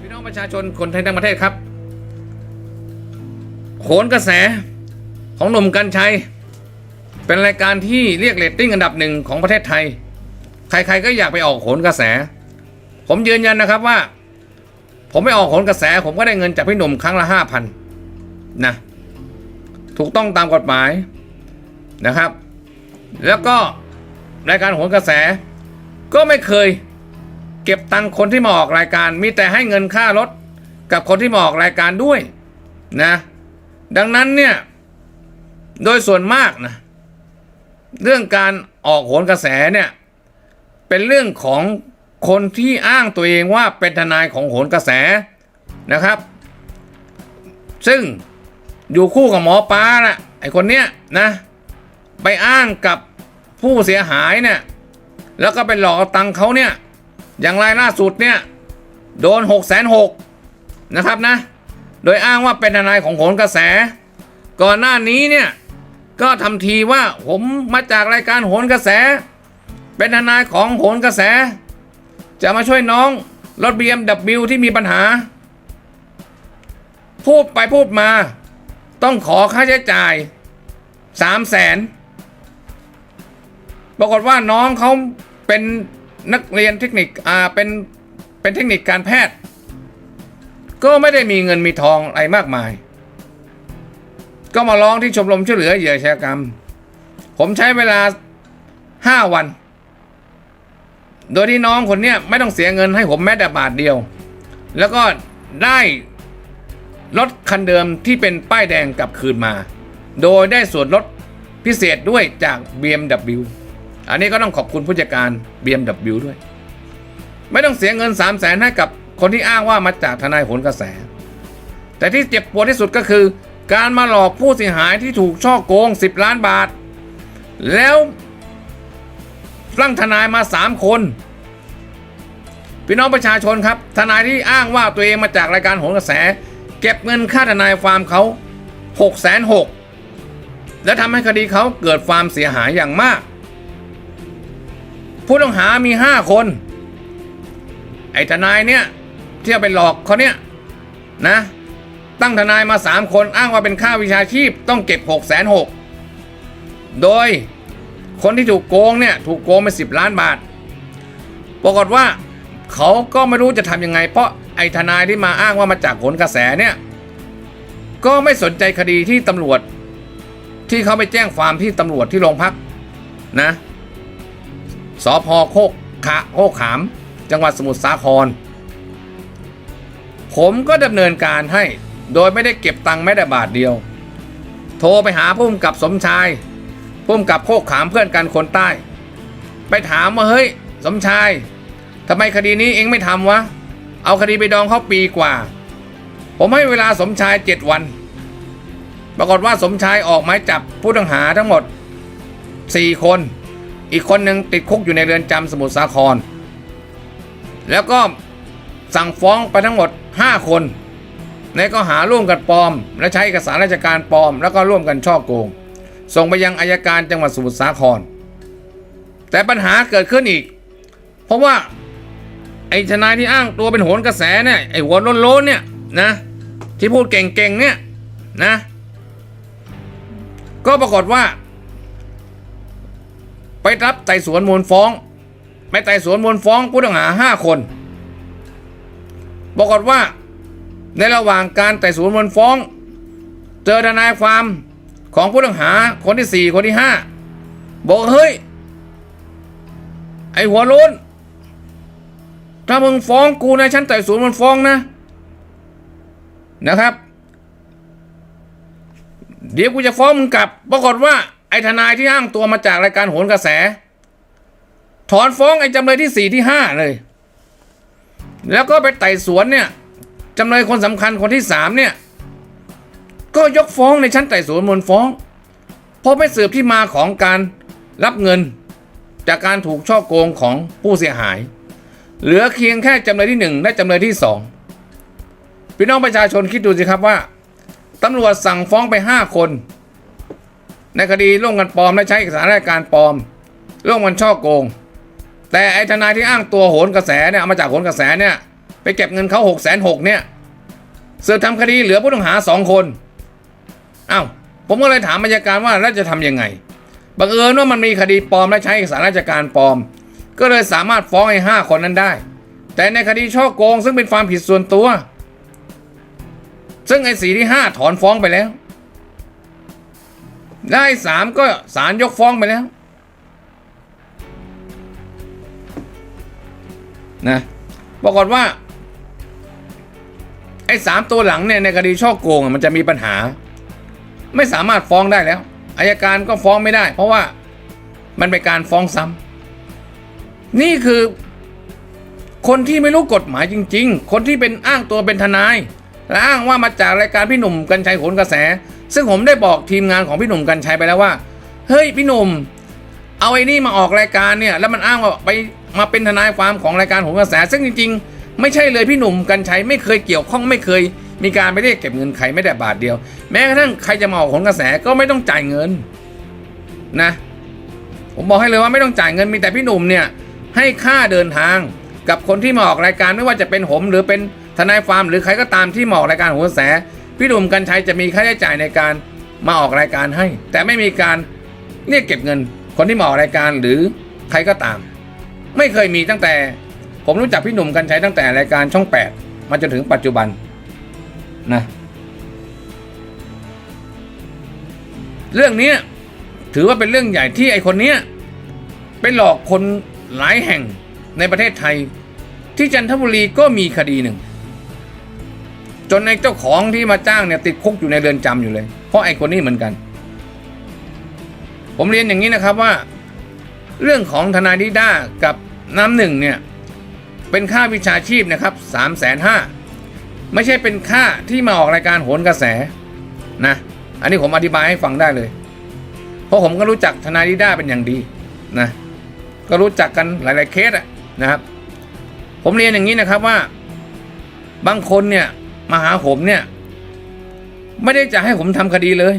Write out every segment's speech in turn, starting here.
พี่น้องประชาชนคนไทยทั้งประเทศครับโหนกระแสของหนุ่มกัญชัย เป็นรายการที่เรียกเรตติ้งอันดับหนึ่งของประเทศไทย ใครๆก็อยากไปออกโหนกระแส ผมยืนยันนะครับว่า ผมไม่ออกโหนกระแส ผมก็ได้เงินจากพี่หนุ่มครั้งละห้าพันนะถูกต้องตามกฎหมายนะครับ แล้วก็รายการโหนกระแสก็ไม่เคย เก็บตังค์คนที่มาออกรายการ มีแต่ให้เงินค่ารถกับคนที่มาออกรายการด้วยนะดังนั้นเนี่ยโดยส่วนมากนะเรื่องการออกโหนกระแสเนี่ยเป็นเรื่องของคนที่อ้างตัวเองว่าเป็นทนายของโหนกระแสนะครับ ซึ่งอยู่คู่กับหมอปลานะไอคนเนี้ยนะไปอ้างกับผู้เสียหายเนี่ยแล้วก็ไปหลอกตังค์เขาเนี่ย อย่างรายล่าสุดเนี่ยโดน6กแสนหกนะครับนะ โดยอ้างว่าเป็นทนายของโหนกระแส ก่อนหน้านี้เนี่ยก็ทำทีว่าผมมาจากรายการโหนกระแส เป็นทนายของโหนกระแส จะมาช่วยน้องรถ BMW ที่มีปัญหา พูดไปพูดมา ต้องขอค่าใช้จ่ายสามแสนปรากฏว่าน้องเขาเป็น นักเรียนเทคนิคอ่าเป็นเป็นเทคนิคการแพทย์ ก็ไม่ได้มีเงินมีทองอะไรมากมาย ก็มาร้องที่ชมรมช่วยเหลือเหยื่ออาชญากรรม ผมใช้เวลาห้าวัน โดยที่น้องคนเนี้ยไม่ต้องเสียเงินให้ผมแม้แต่บาทเดียว แล้วก็ได้รถคันเดิมที่เป็นป้ายแดงกลับคืนมา โดยได้ส่วนลดพิเศษด้วยจาก BMW อันนี้ก็ต้องขอบคุณผู้จัดการ BMW ด้วย ไม่ต้องเสียเงิน 3 0 0แสนให้กับคนที่อ้างว่ามาจากทนายโหนกระแส แต่ที่เจ็บปวดที่สุดก็คือ การมาหลอกผู้เสียหายที่ถูกช่อโกง 10 ล้านบาท แล้วตั้งทนายมา 3 คนพี่น้องประชาชนครับ ทนายที่อ้างว่าตัวเองมาจากรายการโหนกระแส เก็บเงินค่าทนายฟาร์มเขา6 6 0 0 0และทำให้คดีเขาเกิดความเสียหายอย่างมาก ผู้ต้องหามี5คน ไอ้ทนายเนี่ยที่เอาไปหลอกเขาเนี่ยนะ ตั้งทนายมา3คนอ้างว่าเป็นค่าวิชาชีพต้องเก็บ6 6 0 0 0โดยคนที่ถูกโกงเนี่ยถูกโกงไป10ล้านบาท ปรากฏว่าเขาก็ไม่รู้จะทำยังไง เพราะไอ้ทนายที่มาอ้างว่ามาจากผลกระแสเนี่ยก็ไม่สนใจคดีที่ตำรวจที่เขาไปแจ้งความที่ตำรวจที่โรงพักนะ สพโคกขะโคกขาม จังหวัดสมุทรสาคร ผมก็ดำเนินการให้โดยไม่ได้เก็บตังค์แม้แต่บาทเดียว โทรไปหาผู้กำกับสมชายผู้กำกับโคกขามเพื่อนกันคนใต้ ไปถามว่าเฮ้ย สมชายทำไมคดีนี้เองไม่ทำวะ เอาคดีไปดองเขาปีกว่า ผมให้เวลาสมชายเจ็ดวัน ปรากฏว่าสมชายออกหมายจับผู้ต้องหาทั้งหมด 4 คน อีกคนหนึ่งติดคุกอยู่ในเรือนจำสมุทรสาคร แล้วก็สั่งฟ้องไปทั้งหมด 5 คนในข้อหาร่วมกันปลอม และใช้เอกสารราชการปลอม แล้วก็ร่วมกันช่อโกง ส่งไปยังอายการจังหวัดสมุทรสาคร แต่ปัญหาเกิดขึ้นอีก เพราะว่าไอ้ทนายที่อ้างตัวเป็นโหนกระแสเนี่ยไอ้หัวโล้นๆเนี่ยนะที่พูดเก่งๆเนี่ยนะ ก็ปรากฏว่า รับไต่สวนมูลฟ้อง ไปไต่สวนมูลฟ้องผู้ต้องหาห้าคนปรากฏว่าในระหว่างการไต่สวนมูลฟ้อง เจอทนายความของผู้ต้องหาคนที่สี่คนที่ห้าบอกเฮ้ย ไอหัวโล้นถ้ามึงฟ้องกูในะชั้นไต่สวนมันฟ้องนะ นะครับ เดี๋ยวกูจะฟ้องมึงกลับปรากฏว่า ไอ้ทนายที่อ้างตัวมาจากรายการโหนกระแส ถอนฟ้องไอ้จำเลยที่สี่ที่ห้าเลย แล้วก็ไปไต่สวนเนี่ยจำเลยคนสำคัญคนที่สามเนี่ย ก็ยกฟ้องในชั้นไต่สวนมูลฟ้องเพราะไปสืบที่มาของการรับเงิน จากการถูกช่อโกงของผู้เสียหาย เหลือเพียงแค่จำเลยที่หนึ่งและจำเลยที่สองพี่น้องประชาชนคิดดูสิครับว่าตำรวจสั่งฟ้องไปห้าคน ในคดีร่วมกันปลอมและใช้เอกสารราชการปลอม ร่วมกันช่อโกง แต่ไอ้ทนายที่อ้างตัวโหนกระแสเนี่ยเอามาจากโหนกระแสเนี่ยไปเก็บเงินเขาหกแสนหกเนี่ยเสือทำคดีเหลือผู้ต้องหาสองคนอ้าวผมก็เลยถามบรรยาการว่าแล้วจะทำยังไง บังเอิญว่ามันมีคดีปลอมและใช้เอกสารราชการปลอม ก็เลยสามารถฟ้องไอ้ห้าคนนั้นได้ แต่ในคดีช่อโกงซึ่งเป็นความผิดส่วนตัว ซึ่งไอ้สีที่ห้าถอนฟ้องไปแล้ว ได้สามก็ศาลยกฟ้องไปแล้วนะปรากฏว่า ไอ้สามตัวหลังเนี่ยในคดีช่อโกงมันจะมีปัญหา ไม่สามารถฟ้องได้แล้วอายการก็ฟ้องไม่ได้ เพราะว่ามันเป็นการฟ้องซ้ำนี่คือ คนที่ไม่รู้กฎหมายจริง ๆ คนที่เป็นอ้างตัวเป็นทนาย และอ้างว่ามาจากรายการพี่หนุ่มกัญชัยโขนกระแส ซึ่งผมได้บอกทีมงานของพี่หนุ่มกัญชัยไปแล้วว่า เฮ้ยพี่หนุ่ม เอาไอ้นี่มาออกรายการเนี่ย แล้วมันอ้างว่าไปมาเป็นทนายความของรายการโหนกระแส ซึ่งจริง ๆ ไม่ใช่เลยพี่หนุ่มกัญชัยไม่เคยเกี่ยวข้องไม่เคย มีการไปเรียกเก็บเงินใครไม่แต่บาทเดียว แม้กระทั่งใครจะมาออกโหนกระแสก็ไม่ต้องจ่ายเงินนะ ผมบอกให้เลยว่าไม่ต้องจ่ายเงินมีแต่พี่หนุ่มเนี่ยให้ค่าเดินทางกับคนที่มาออกรายการไม่ว่าจะเป็นผมหรือเป็นทนายฟามหรือใครก็ตามที่มาออกรายการโหนกระแส พี่หนุ่มกัญชัยจะมีค่าใช้จ่ายในการมาออกรายการให้ แต่ไม่มีการเรียกเก็บเงิน คนที่มาออกรายการหรือใครก็ตาม ไม่เคยมีตั้งแต่ ผมรู้จักพี่หนุ่มกัญชัยตั้งแต่รายการช่อง 8 มาจนถึงปัจจุบันนะเรื่องนี้ถือว่าเป็นเรื่องใหญ่ที่ไอคนเนี้ยไปหลอกคนหลายแห่งในประเทศไทย ที่จันทบุรีก็มีคดีหนึ่ง จนในเจ้าของที่มาจ้างเนี่ยติดคุกอยู่ในเรือนจำอยู่เลย เพราะไอ้คนนี้เหมือนกัน ผมเรียนอย่างนี้นะครับว่า เรื่องของทนายดิด้ากับน้ำหนึ่งเนี่ยเป็นค่าวิชาชีพนะครับสามแสนห้าไม่ใช่เป็นค่าที่มาออกรายการโหนกระแสนะ อันนี้ผมอธิบายให้ฟังได้เลย เพราะผมก็รู้จักทนายดิด้าเป็นอย่างดีนะก็รู้จักกันหลาย ๆ เคสอะนะครับ ผมเรียนอย่างนี้นะครับว่า บางคนเนี่ย มาหาผมเนี่ย ไม่ได้จะให้ผมทำคดีเลย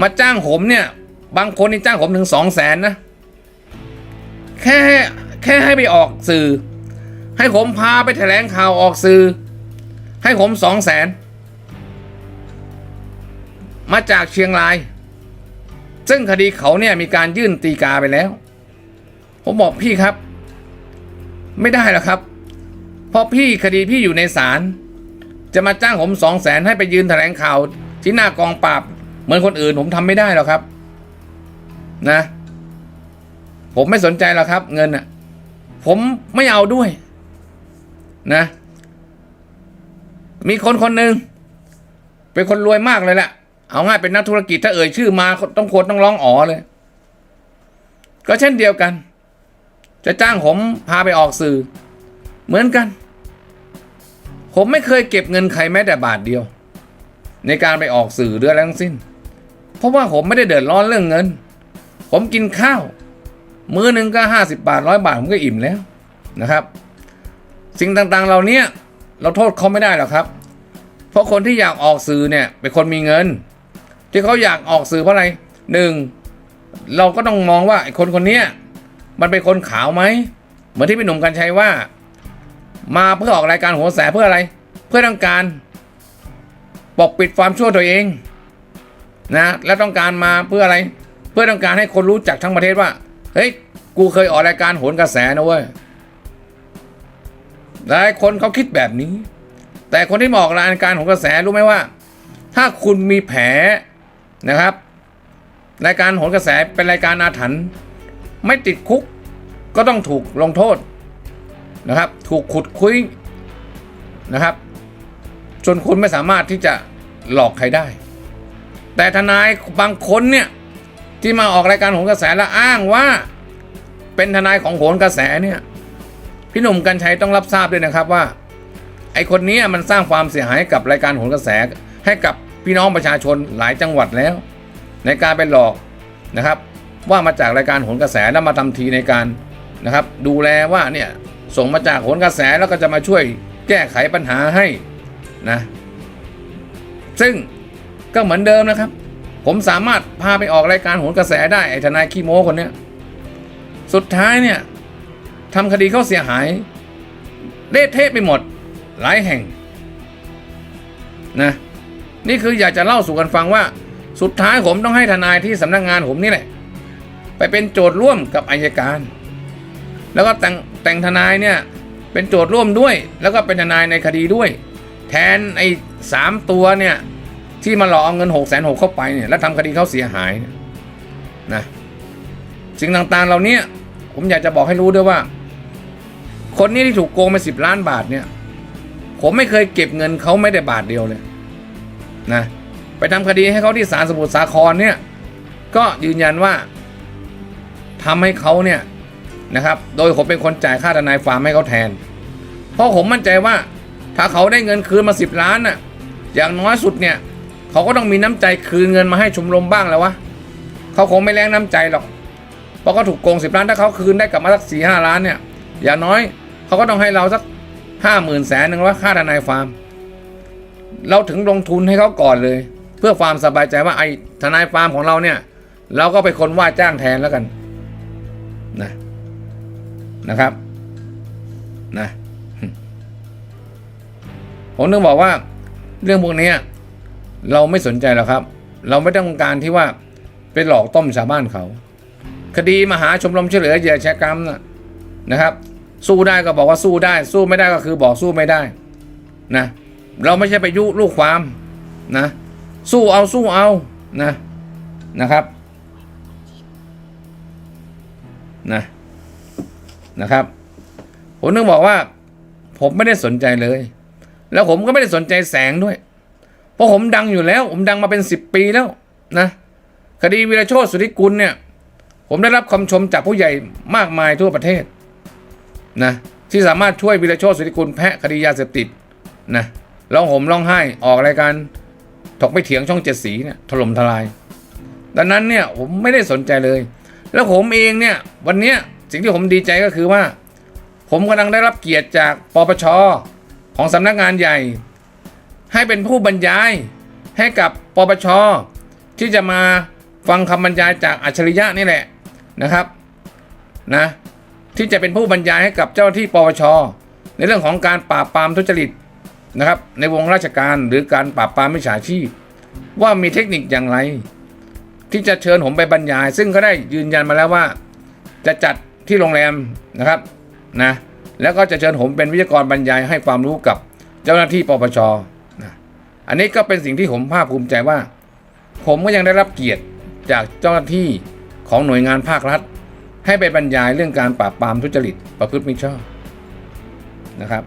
มาจ้างผมเนี่ย บางคนนี่จ้างผมถึงสองแสนนะแค่แค่ให้ไปออกสื่อ ให้ผมพาไปแถลงข่าวออกสื่อ ให้ผมสองแสนมาจากเชียงราย ซึ่งคดีเขาเนี่ยมีการยื่นตีกาไปแล้ว ผมบอกพี่ครับ ไม่ได้หรอกครับ เพราะพี่คดีพี่อยู่ในศาล จะมาจ้างผมสองแสนให้ไปยืนแถลงข่าวที่หน้ากองปราบ เหมือนคนอื่นผมทำไม่ได้หรอกครับ นะ ผมไม่สนใจหรอกครับ เงินอะผมไม่เอาด้วย นะ มีคนคนหนึ่งเป็นคนรวยมากเลยแหละเอาง่ายเป็นนักธุรกิจถ้าเอ่ยชื่อมาต้องโคตรต้องร้องอ๋อเลย ก็เช่นเดียวกัน จะจ้างผมพาไปออกสื่อ เหมือนกัน ผมไม่เคยเก็บเงินใครแม้แต่บาทเดียว ในการไปออกสื่อเรื่องอะไรทั้งสิ้น เพราะว่าผมไม่ได้เดือดร้อนเรื่องเงิน ผมกินข้าว มื้อหนึ่งก็ห้าสิบาทร้อยบาทผมก็อิ่มแล้วนะครับ สิ่งต่างๆเหล่านี้เราโทษเขาไม่ได้หรอกครับ เพราะคนที่อยากออกสื่อเนี่ยเป็นคนมีเงิน ที่เขาอยากออกสื่อเพราะอะไรหนึ่งเราก็ต้องมองว่าไอ้คนคนนี้มันเป็นคนขาวไหมเหมือนที่พี่หนุ่มกัญชัยว่า มาเพื่อออกรายการหัวแสเพื่ออะไร เพื่อต้องการปกปิดความชั่วตัวเองนะและต้องการมาเพื่ออะไร เพื่อต้องการให้คนรู้จักทั้งประเทศว่าเฮ้ยกูเคยออกรายการโหนกระแสนะเว้ยหลายคนเขาคิดแบบนี้ แต่คนที่มาออกรายการโหนกระแสรู้ไหมว่า ถ้าคุณมีแผลนะครับรายการโหนกระแสเป็นรายการอาถรรพ์ไม่ติดคุกก็ต้องถูกลงโทษ นะครับ ถูกขุดคุยนะครับ จนคุณไม่สามารถที่จะหลอกใครได้ แต่ทนายบางคนเนี่ยที่มาออกรายการโหนกระแสและอ้างว่า เป็นทนายของโหนกระแสเนี่ยพี่หนุ่มกัญชัยต้องรับทราบด้วยนะครับว่า ไอคนนี้มันสร้างความเสียหายให้กับรายการโหนกระแส ให้กับพี่น้องประชาชนหลายจังหวัดแล้ว ในการไปหลอกนะครับ ว่ามาจากรายการโหนกระแสแล้วมาทำทีในการนะครับ ดูแลว่าเนี่ย ส่งมาจากโหนกระแสแล้วก็จะมาช่วยแก้ไขปัญหาให้นะ ซึ่งก็เหมือนเดิมนะครับ ผมสามารถพาไปออกรายการโหนกระแสได้ไอ้ทนายขี้โม้คนเนี้ยสุดท้ายเนี่ยทำคดีเขาเสียหายเละเทะไปหมดหลายแห่งนะนี่คืออยากจะเล่าสู่กันฟังว่า สุดท้ายผมต้องให้ทนายที่สำนักงานผมนี่แหละ ไปเป็นโจทย์ร่วมกับอายการ แล้วก็แต่ง แต่งทนายเนี่ยเป็นโจทย์ร่วมด้วย แล้วก็เป็นทนายในคดีด้วย แทนไอ้สามตัวเนี่ยที่มาหลอกเอาเงินหกแสนหกเข้าไปเนี่ยแล้วทำคดีเขาเสียหายเนี่ยนะสิ่งต่างๆเหล่านี้ผมอยากจะบอกให้รู้ด้วยว่า คนนี้ที่ถูกโกงไปสิบล้านบาทเนี่ย ผมไม่เคยเก็บเงินเขาไม่ได้บาทเดียวเลยนะไปทำคดีให้เขาที่ศาลสมุทรสาครเนี่ยก็ยืนยันว่าทำให้เขาเนี่ย นะครับ โดยผมเป็นคนจ่ายค่าทนายฟาร์มให้เขาแทน เพราะผมมั่นใจว่าถ้าเขาได้เงินคืนมาสิบล้านน่ะ อย่างน้อยสุดเนี่ย เขาก็ต้องมีน้ำใจคืนเงินมาให้ชมรมบ้างแล้ววะ เขาคงไม่แรงน้ำใจหรอก เพราะเขาถูกโกงสิบล้านถ้าเขาคืนได้กลับมาสักสี่ห้าล้านเนี่ย อย่างน้อยเขาก็ต้องให้เราสักห้าหมื่นแสนหนึ่งว่าค่าทนายฟาร์มเราถึงลงทุนให้เขาก่อนเลย เพื่อความสบายใจว่าไอ้ทนายฟาร์มของเราเนี่ย เราก็เป็นคนว่าจ้างแทนแล้วกันนะ นะครับนะผมนึกบอกว่า เรื่องพวกนี้เราไม่สนใจหรอกครับ เราไม่ต้องการที่ว่าไปหลอกต้มชาวบ้านเขา คดีมหาชมรมช่วยเหลือเหยื่ออาชกรรมนะนะครับ สู้ได้ก็บอกว่าสู้ได้ สู้ไม่ได้ก็คือบอกสู้ไม่ได้นะเราไม่ใช่ไปยุลูกความนะ สู้เอาสู้เอานะนะครับนะ นะครับ ผมนึกบอกว่า ผมไม่ได้สนใจเลย แล้วผมก็ไม่ได้สนใจแสงด้วย เพราะผมดังอยู่แล้ว ผมดังมาเป็นสิบปีแล้วนะคดีวีรโชตสุทธิกุลเนี่ย ผมได้รับคำชมจากผู้ใหญ่มากมายทั่วประเทศนะที่สามารถช่วยวีรโชตสุทธิกุลแพะคดียาเสพติดนะร้องห่มร้องไห้ออกรายการถกไม่เถียงช่องเจ็ดสีเนี่ยถล่มทลาย ดังนั้นเนี่ยผมไม่ได้สนใจเลย แล้วผมเองเนี่ยวันเนี้ย สิ่งที่ผมดีใจก็คือว่า ผมกำลังได้รับเกียรติจากปปชของสำนักงานใหญ่ ให้เป็นผู้บรรยายให้กับปปชที่จะมาฟังคำบรรยายจากอัจฉริยะนี่แหละนะครับนะที่จะเป็นผู้บรรยายให้กับเจ้าหน้าที่ปปชในเรื่องของการปราบปรามทุจริตนะครับ ในวงราชการหรือการปราบปรามมิจฉาชีพ ว่ามีเทคนิคอย่างไร ที่จะเชิญผมไปบรรยาย ซึ่งก็ได้ยืนยันมาแล้วว่า จะจัด ที่โรงแรมนะครับนะแล้วก็จะเชิญผมเป็นวิทยากรบรรยายให้ความรู้กับเจ้าหน้าที่ปปชนะอันนี้ก็เป็นสิ่งที่ผมภาคภูมิใจว่า ผมก็ยังได้รับเกียรติจากเจ้าหน้าที่ของหน่วยงานภาครัฐ ให้ไปบรรยายเรื่องการปราบปรามทุจริตประพฤติมิชอบนะครับ